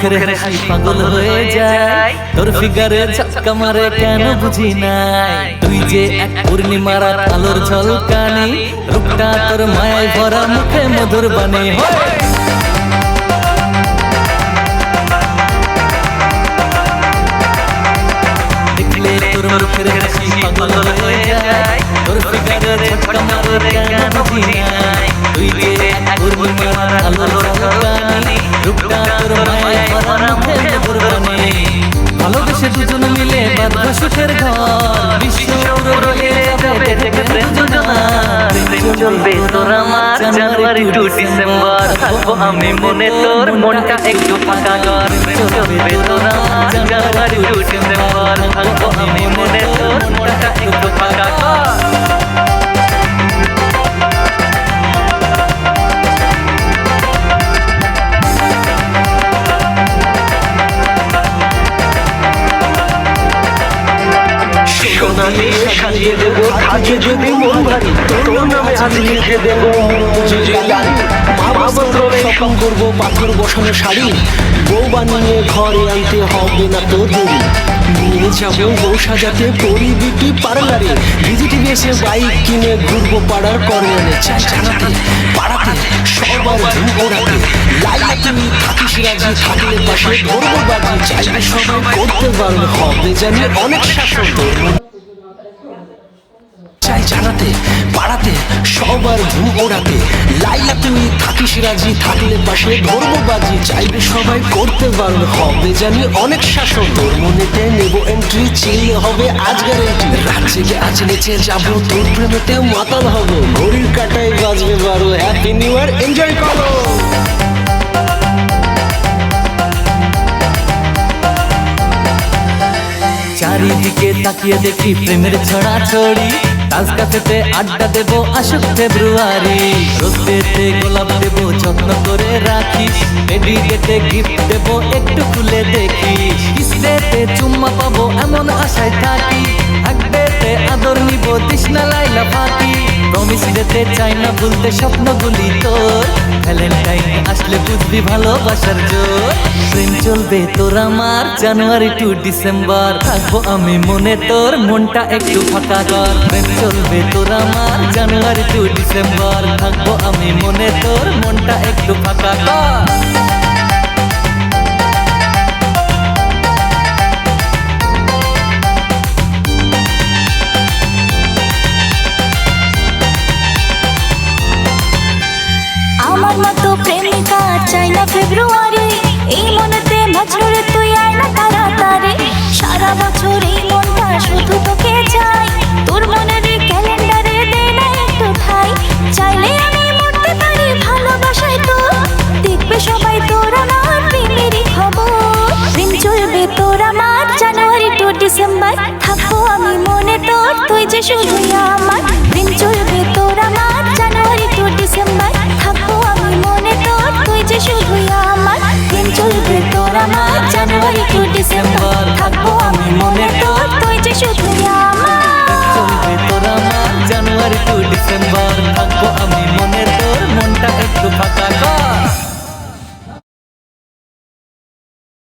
মুখের হাসি পাগল হয়ে যায়। তোর ফিগারে ঝটকা মারে কেন বুঝি নাই? তুই যে এক পূর্ণিমার আলোর ঝলকানি, রূপটা তোর মায়ায় ভরা মুখে মধুর নাই? তুই যে আলোর রূপটা তোর ভালোবেসে দুজন মিলে বাঁধবা সুখের ঘর। বিশ্ব জানুয়ারি টু ডিসেম্বর থাকব আমি মনে তোর, মনটা একটু ফাঁকা কর। জানুয়ারি টু ডিসেম্বর থাকব আমি মনে সোনা সাজিয়ে দেবো আজকে যদি মন ভারী তোর নামে আজ লিখে দেবো স্বপ্ন করব পাথর বসানো শাড়ি। বউ বানিয়ে ঘরে আনতে হবে না তো দেরি নিয়ে যাব বউ সাজাতে পরি বিটি পার্লারে ভিজিটিভ এসে বাইক কিনে ঘুরবো পাড়ার কর্নারে জানাতে পাড়াতে, সবার ধুম ওড়াতে থাকিস রাজি, থাকলে পাশে ধরবো বাজি। চাইলে সবাই করতে পারবে, হবে জানি অনেক শাসন। চাই জানাতে পাড়াতে, সবার ঘুম ওড়াতে। লাইলা তুমি থাকিস রাজি, থাকলে পাশে ধরবো বাজি চাইবে সবাই করতে পারবে, হবে জানি অনেক শাসন। তোর মনেতে নেব এন্ট্রি চিনলে হবে আজ গ্যারেন্টি রাত জেগে আজ নেচে যাব, তোর প্রেমেতে মাতাল হব। ঘড়ির কাটায় বাজবে বারো হ্যাপি নিউ ইয়ার এনজয় করো। চারিদিকে তাকিয়ে দেখি প্রেমের ছড়া ছড়ি কাছেতে আড্ডা দেবো আসুক ফেব্রুয়ারি। রোদেতে গোলাপ দেবো যত্ন করে রাখিস। বেবি গিফট দেবো একটু খুলে দেখি কিস্তেতে চুম্মা পাবো এমন আশায় থাকি আদর নিব তৃষ্ণা লাইলা ফাঁকি। প্রমিস ডেতে চাই না, ভুলতে স্বপ্নগুলি তোর। ভ্যালেন্টাইন আসলে বুঝবি ভালোবাসার জোর। প্রেম চলবে তোর আমার জানুয়ারি টু ডিসেম্বর থাকব আমি মনে তোর, মনটা একটু ফাঁকা কর। প্রেম চলবে তোর আমার জানুয়ারি টু ডিসেম্বর থাকব আমি মনে তোর, মনটা একটু ফাঁকা কর। ফেব্রুয়ারি, এই মনেতে তুই না সারা বছর এই মনটা শুধু তোকে চাই। তোর আমার জানুয়ারি ডিসেম্বর। থাকব আমি মনে তোর, তুই যে শুধুই আমার তোরা মাস জানুয়ারি টু ডিসেম্বর, থাকব আমি মনে তোর, তুই যে শুধু আমার। তোরা মাস